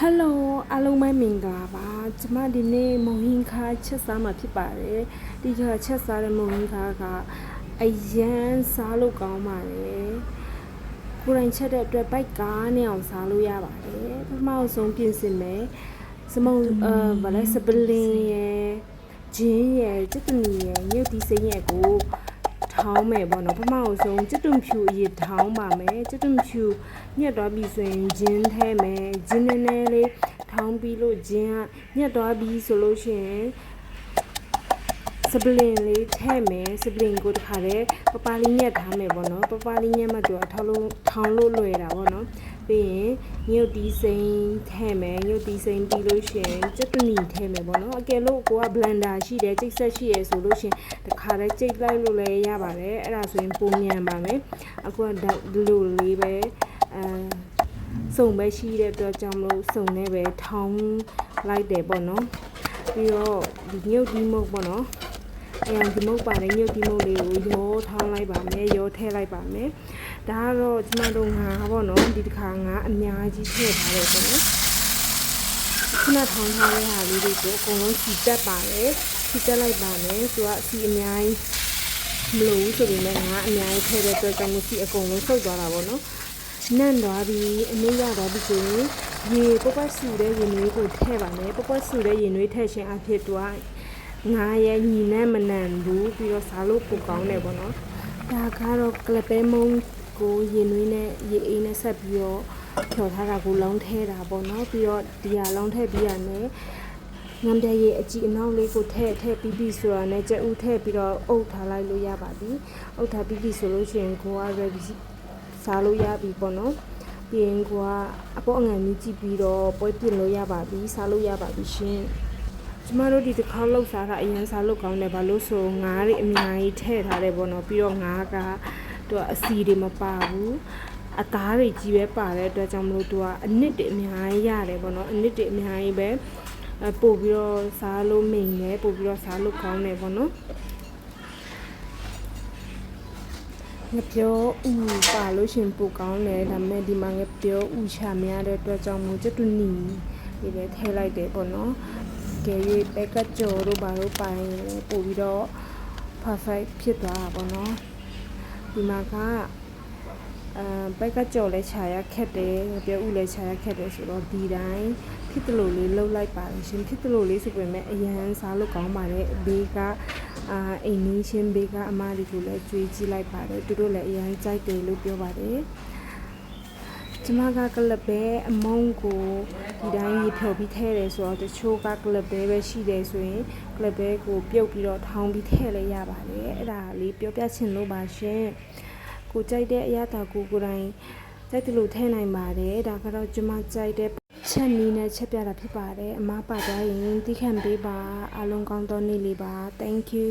ဟယ်လိုအားလုံးပဲမင်္ဂလာပါကျမဒီနေ့မုံဟင်းခါချက်စားမှာဖြစ်ပါတယ်ဒီကချက်စားတဲ့မုံဟင်းခါကအရန်စားလို့ကောင်းပါတယ်ကိုယ်တိုင်ချက်တဲ့အတွက်ဘိုက်ကားနဲ့အောင်စားလို့ရပါတယ်ပထမဆုံးပြင်ဆင်မယ်စမုံအဲဗလဲစပလင်ရယ်ဂျင်းရယ်ကျက်တနီရယ်မြုပ်ဒီစိမ့်ရယ်ကို ထောင်းမယ်ပေါ့နော်ပထမအဆုံးကျွတ်တွန်ဖြူအရင်ထောင်းပါမယ်ကျွတ်တွန်ဖြူညက်သွားပြီဆိုရင်ဂျင်းထဲမယ်ဂျင်းနည်းနည်းလေးထောင်းပြီးလို့ဂျင်းကညက်သွားပြီဆိုလို့ရှိရင် စပလင်လေးထဲမယ်စပလင်ကိုတခါတည်းပပလေးညက်ထားမယ်ပေါ့နော်ပပလေးညက်မှတော့ထောင်းလို့ထောင်းလို့လွယ်တာပေါ့နော်ပြီးရင်ညုတ်တီးစိမ်းထဲမယ်ညုတ်တီးစိမ်းပြီးလို့ရှိရင်ကျွတ်တနီထဲမယ်ပေါ့နော်အကယ်လို့ကိုကဘလန်ဒါရှိတယ်จิတ်ဆက်ရှိရဆိုလို့ရှိရင်တခါတည်းจิတ်လိုက်လို့လည်းရပါတယ်အဲ့ဒါဆိုရင်ပုံမြန်ပါမယ်အခုကဒီလိုလေးပဲအဲစုံပဲရှိတဲ့အတွက်ကြောင့်မလို့စုံနဲ့ပဲထောင်းလိုက်တယ်ပေါ့နော်ပြီးတော့ဒီညုတ်ဒီမုတ်ပေါ့နော် အရင်ဒီမုတ်ပါတယ်ညုတ်ဒီမုတ်လေးကိုရောထောင်းလိုက်ပါမယ်ရောထည့်လိုက်ပါမယ်ဒါကတော့ကျမတို့ငါပေါ့နော်ဒီတစ်ခါငါအများကြီးထည့်ထားတယ်ပေါ့နော်ခုနထောင်းထားတဲ့ဟာလေးတွေကိုအကုန်လုံးစီတက်ပါတယ်စီတက်လိုက်ပါမယ်သူကအစီအများကြီးမလို့ဘူးဆိုပေမဲ့ငါအများကြီးထည့်တဲ့အတွက်ကြောင့်မို့စီအကုန်လုံးဆုတ်သွားတာပေါ့နော်နန့်သွားပြီးအနည်းရသွားပြီဆိုရင်ရေပပဆူတဲ့ရေနွေးကိုထည့်ပါမယ်ပပဆူတဲ့ရေနွေးထည့်ခြင်းအဖြစ်တော့ငါ ရဲ့ညီနဲ့မနန်ဘူးပြီးတော့စားလို့ပိုကောင်းတယ်ပေါ့နော်ဒါကတော့ကလပဲမုံကိုရေနွေးနဲ့ရေအိမ်နဲ့ဆက်ပြီးတော့ဖြော်ထားတာကိုလောင်းထဲတာပေါ့နော်ပြီးတော့ဒီဟာလောင်းထဲပြီးရမယ်ငမ်ပြရဲ့အကြည့်အနောက်လေးကိုထည့်ထည့်ပြီးပြီဆိုတာနဲ့ကြက်ဥထည့်ပြီးတော့အုပ်ထားလိုက်လို့ရပါပြီအုပ်ထားပြီးပြီဆိုလို့ရှိရင်ကိုက ready စားလို့ရပြီပေါ့နော်ပြီးရင်ကိုကအပေါ်အငံကြီးကြည့်ပြီးတော့ပွဲပြင်လို့ရပါပြီစားလို့ရပါပြီရှင် ကျမတို့ဒီတစ်ခါလောက်စားတာအရင်စားလို့ကောင်းတယ်ဘာလို့ဆိုငါးတွေအများကြီးထည့်ထားတယ်ပေါ့နော်ပြီးတော့ငါးကသူကအစီတွေမပါဘူးအသားတွေကြီးပဲပါတဲ့အတွက်ကြောင့်မလို့သူကအနစ်တွေအများကြီးရတယ်ပေါ့နော်အနစ်တွေအများကြီးပဲအပို့ပြီးတော့စားလို့မိန်တယ်ပို့ပြီးတော့စားလို့ကောင်းတယ်ပေါ့နော်ငပြောဥပါလို့ရှင်ပိုကောင်းတယ်ဒါပေမဲ့ဒီမှာငပြောဥချများတဲ့အတွက်ကြောင့်မို့ကျွတ်တူနီဒီပဲထည့်လိုက်တယ်ပေါ့နော် ကဲ၍ဘက်ကကြော်တို့ဘာလို့ပိုင်ပို့ပြီးတော့ perfect ဖြစ်သွားတာပေါ့နော်ဒီမှာကအဲဘက်ကကြော်လဲခြာရခက်တယ်ငပြောဥလဲခြာရခက်တယ်ဆိုတော့ဒီတိုင်းဖြစ်တလို့လေးလှုပ်လိုက်ပါတယ်ရှင်ဖြစ်တလို့လေးဆိုပေမဲ့အရန်စားလို့ကောင်းပါတယ်ဘေးကအာအိမ်နီးချင်းဘေးကအမတွေကိုလည်းကြွေးကြည့်လိုက်ပါတယ်သူတို့လည်းအရန်ကြိုက်တယ်လို့ပြောပါတယ် ကျမကကလပဲအမုံကိုဒီတိုင်းရေဖြော်ပြီးထဲတယ်ဆိုတော့တချို့ကကလပဲပဲရှိတယ်ဆိုရင်ကလပဲကိုပြုတ်ပြီးတော့ထောင်းပြီးထဲလည်းရပါတယ်အဲ့ဒါလေးပြောပြချင်လို့ပါရှင်ကိုကြိုက်တဲ့အရာတာကိုကိုယ်တိုင်ကြိုက်တယ်လို့ထဲနိုင်ပါတယ်ဒါကတော့ကျမကြိုက်တဲ့ချက်မီနဲ့ချက်ပြတာဖြစ်ပါတယ်အမားပါသွားရင်တိခန့်ပေးပါအားလုံးကောင်းသောနေ့လေးပါ thank you